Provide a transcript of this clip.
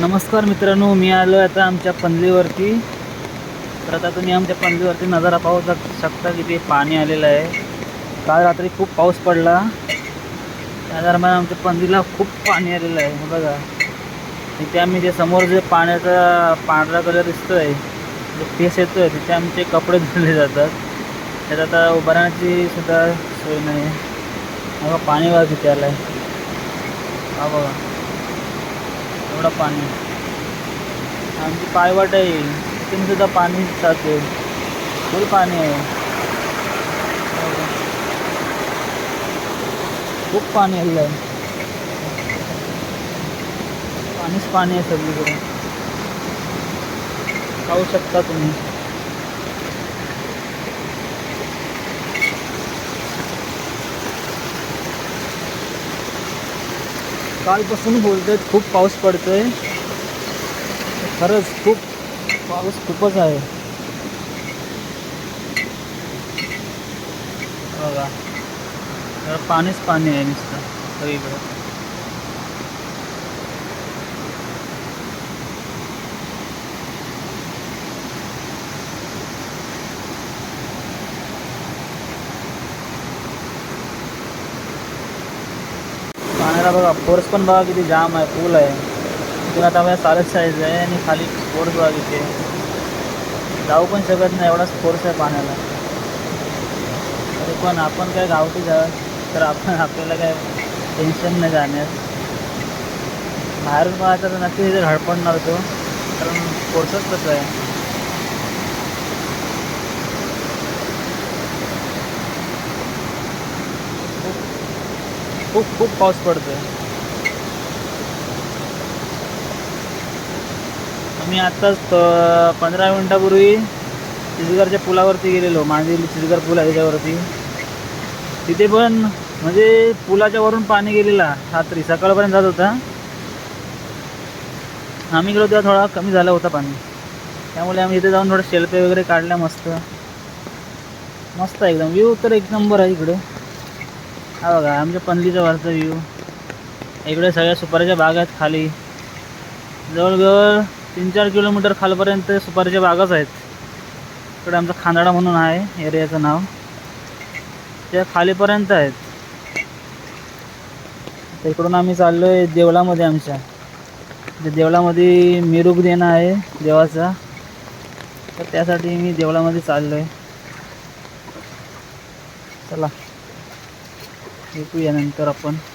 नमस्कार मित्रांनो मी आलो आता आमच्या पनलीवरती तर आता तुम्ही आमच्या पनलीवरती नजारा पाहू शक शकता की ते पाणी आलेलं आहे. काल रात्री खूप पाऊस पडला. त्या दरम्यान आमच्या पनलीला खूप पाणी आलेलं आहे बघा. तिथे आम्ही जे समोर जे पाण्याचा पांढरा कलर दिसतो आहे जो फेस येतो आहे तिथे आमचे कपडे धुतले जातात. त्यात आता उभारण्याची सुद्धा सोय नाही. आहे बघा पाणी बघा किती आलं आहे. हा बघा. एवढं पाणी. आमची पायवाट आहे. तिथून सुद्धा पाणी जाते. फुल पाणी आहे. खूप पाणी आलेलं आहे. पाणीच पाणी आहे सगळीकडे. पाहू शकता तुम्ही. कालपासून बोलतोय खूप पाऊस पडतोय. खरंच खूप पाऊस खूपच आहे. बघा पाणीच पाणी आहे नुसतं सगळीकडे. पाण्याला बघा फोर्स पण बघा किती जाम आहे पूल आहे. तिथून आता माझ्या चालत साईज आहे आणि खाली फोर्स बघा किती जाऊ पण शकत नाही एवढाच फोर्स आहे पाण्याला तरी पण आपण काय गावठी जा तर आपण आपल्याला काय टेन्शन नाही जाण्यास बाहेरून पाहता तर नक्की तिथे हडपडणार तो कारण फोर्सच कसं आहे. खूप खूप पाऊस पडतोय. आम्ही आत्ताच पंधरा मिनटापूर्वी चिचगरच्या पुलावरती गेलेलो. मांजरी चिचगर पूल आहे त्याच्यावरती. तिथे पण म्हणजे पुलाच्या वरून पाणी गेलेला रात्री. सकाळपर्यंत जात होता. आम्ही गेलो तेव्हा थोडा कमी झाला होता पाणी. त्यामुळे आम्ही इथे जाऊन थोडं शेल्फे वगैरे काढल्या मस्त. मस्त आहे एकदम. व्ह्यू तर एक नंबर आहे इकडे. हा बघा आमच्या पनलीचा वरचा व्ह्यू इकडे सगळ्या सुपारीच्या बाग आहेत खाली. जवळजवळ तीन चार किलोमीटर खालपर्यंत सुपारीच्या बागाच आहेत. इकडे आमचा खांदाडा म्हणून आहे एरियाचं नाव. त्या खालीपर्यंत आहेत. इकडून आम्ही चाललो आहे देवळामध्ये आमच्या. देवळामध्ये मिरूग देणं आहे देवाचा. तर त्यासाठी मी देवळामध्ये चाललो आहे चला. Hindi po yan ang karapon.